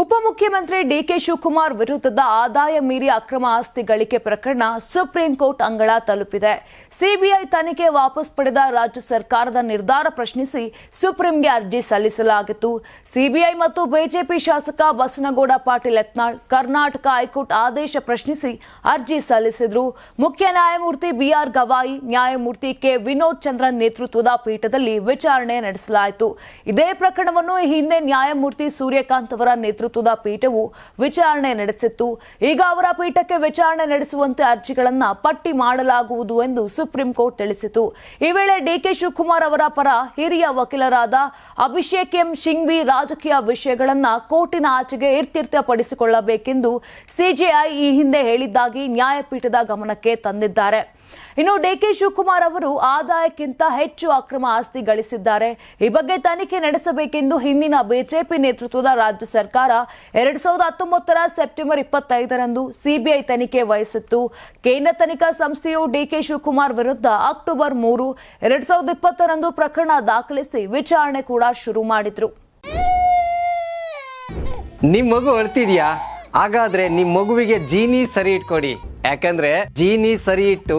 ಉಪಮುಖ್ಯಮಂತ್ರಿ ಡಿಕೆ ಶಿವಕುಮಾರ್ ವಿರುದ್ಧದ ಆದಾಯ ಮೀರಿ ಅಕ್ರಮ ಆಸ್ತಿ ಗಳಿಕೆ ಪ್ರಕರಣ ಸುಪ್ರೀಂ ಕೋರ್ಟ್ ಅಂಗಳ ತಲುಪಿದೆ. ಸಿಬಿಐ ತನಿಖೆ ವಾಪಸ್ ಪಡೆದ ರಾಜ್ಯ ಸರ್ಕಾರದ ನಿರ್ಧಾರ ಪ್ರಶ್ನಿಸಿ ಸುಪ್ರೀಂಗೆ ಅರ್ಜಿ ಸಲ್ಲಿಸಲಾಗಿತ್ತು. ಸಿಬಿಐ ಮತ್ತು ಬಿಜೆಪಿ ಶಾಸಕ ಬಸನಗೌಡ ಪಾಟೀಲ್ ಯತ್ನಾಳ್ ಕರ್ನಾಟಕ ಹೈಕೋರ್ಟ್ ಆದೇಶ ಪ್ರಶ್ನಿಸಿ ಅರ್ಜಿ ಸಲ್ಲಿಸಿದ್ರು. ಮುಖ್ಯ ನ್ಯಾಯಮೂರ್ತಿ ಬಿಆರ್ ಗವಾಯಿ, ನ್ಯಾಯಮೂರ್ತಿ ಕೆ. ವಿನೋದ್ ಚಂದ್ರನ್ ನೇತೃತ್ವದ ಪೀಠದಲ್ಲಿ ವಿಚಾರಣೆ ನಡೆಸಲಾಯಿತು. ಇದೇ ಪ್ರಕರಣವನ್ನು ಹಿಂದೆ ನ್ಯಾಯಮೂರ್ತಿ ಸೂರ್ಯಕಾಂತ್ ಅವರ ನೇತೃತ್ವದ ಪೀಠವು ವಿಚಾರಣೆ ನಡೆಸಿತ್ತು. ಈಗ ಅವರ ಪೀಠಕ್ಕೆ ವಿಚಾರಣೆ ನಡೆಸುವಂತೆ ಅರ್ಜಿಗಳನ್ನ ಪಟ್ಟಿ ಮಾಡಲಾಗುವುದು ಎಂದು ಸುಪ್ರೀಂ ಕೋರ್ಟ್ ತಿಳಿಸಿತು. ಈ ವೇಳೆ ಡಿಕೆ ಶಿವಕುಮಾರ್ ಅವರ ಪರ ಹಿರಿಯ ವಕೀಲರಾದ ಅಭಿಷೇಕ್ ಎಂ. ಶಿಂಗ್ವಿ ರಾಜಕೀಯ ವಿಷಯಗಳನ್ನ ಕೋರ್ಟಿನ ಆಚೆಗೆ ಇತ್ಯರ್ಥಪಡಿಸಿಕೊಳ್ಳಬೇಕೆಂದು ಸಿಜೆಐ ಈ ಹಿಂದೆ ಹೇಳಿದ್ದಾಗಿ ನ್ಯಾಯಪೀಠದ ಗಮನಕ್ಕೆ ತಂದಿದ್ದಾರೆ. ಇನ್ನು ಡಿಕೆ ಶಿವಕುಮಾರ್ ಅವರು ಆದಾಯಕ್ಕಿಂತ ಹೆಚ್ಚು ಅಕ್ರಮ ಆಸ್ತಿ ಗಳಿಸಿದ್ದಾರೆ. ಈ ಬಗ್ಗೆ ತನಿಖೆ ನಡೆಸಬೇಕೆಂದು ಹಿಂದಿನ ಬಿಜೆಪಿ ನೇತೃತ್ವದ ರಾಜ್ಯ ಸರ್ಕಾರ ಎರಡ್ ಸಾವಿರದ ಹತ್ತೊಂಬತ್ತರ ಸೆಪ್ಟೆಂಬರ್ ಇಪ್ಪತ್ತೈದರಂದು ಸಿಬಿಐ ತನಿಖೆ ವಹಿಸಿತ್ತು. ಕೇಂದ್ರ ತನಿಖಾ ಸಂಸ್ಥೆಯು ಡಿಕೆ ಶಿವಕುಮಾರ್ ವಿರುದ್ಧ ಅಕ್ಟೋಬರ್ ಮೂರು, ಎರಡ್ ಸಾವಿರದ ಇಪ್ಪತ್ತರಂದು ಪ್ರಕರಣ ದಾಖಲಿಸಿ ವಿಚಾರಣೆ ಕೂಡ ಶುರು ಮಾಡಿದ್ರು. ನಿಮ್ ಮಗು ಅಳ್ತಿದ್ಯಾ ಹಾಗಾದ್ರೆ ನಿಮ್ ಮಗುವಿಗೆ ಜೀನಿ ಸರಿ ಇಟ್ಕೊಡಿ. ಯಾಕಂದ್ರೆ ಜೀನಿ ಸರಿ ಇಟ್ಟು